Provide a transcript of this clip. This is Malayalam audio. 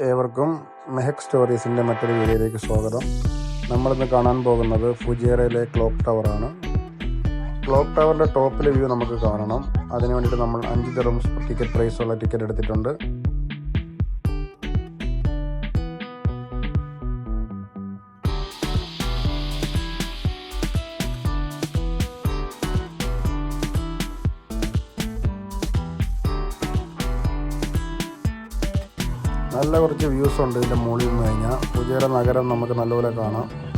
ഏവർക്കും മെഹക് സ്റ്റോറീസിന്റെ മറ്റൊരു വീഡിയോയിലേക്ക് സ്വാഗതം. നമ്മളിന്ന് കാണാൻ പോകുന്നത് ഫുജിയറയിലെ ക്ലോക്ക് ടവറാണ് ക്ലോക്ക് ടവറിന്റെ ടോപ്പിലെ വ്യൂ നമുക്ക് കാണണം. അതിന് വേണ്ടിയിട്ട് നമ്മൾ അഞ്ച് ദിറംസ് ടിക്കറ്റ് പ്രൈസുള്ള ടിക്കറ്റ് എടുത്തിട്ടുണ്ട്. നല്ല കുറച്ച് വ്യൂസ് ഉണ്ട് ഇതിന്റെ മുകളിൽ നിന്ന് കഴിഞ്ഞാൽ. പുതിയ നഗരം നമുക്ക് നല്ലപോലെ കാണാം.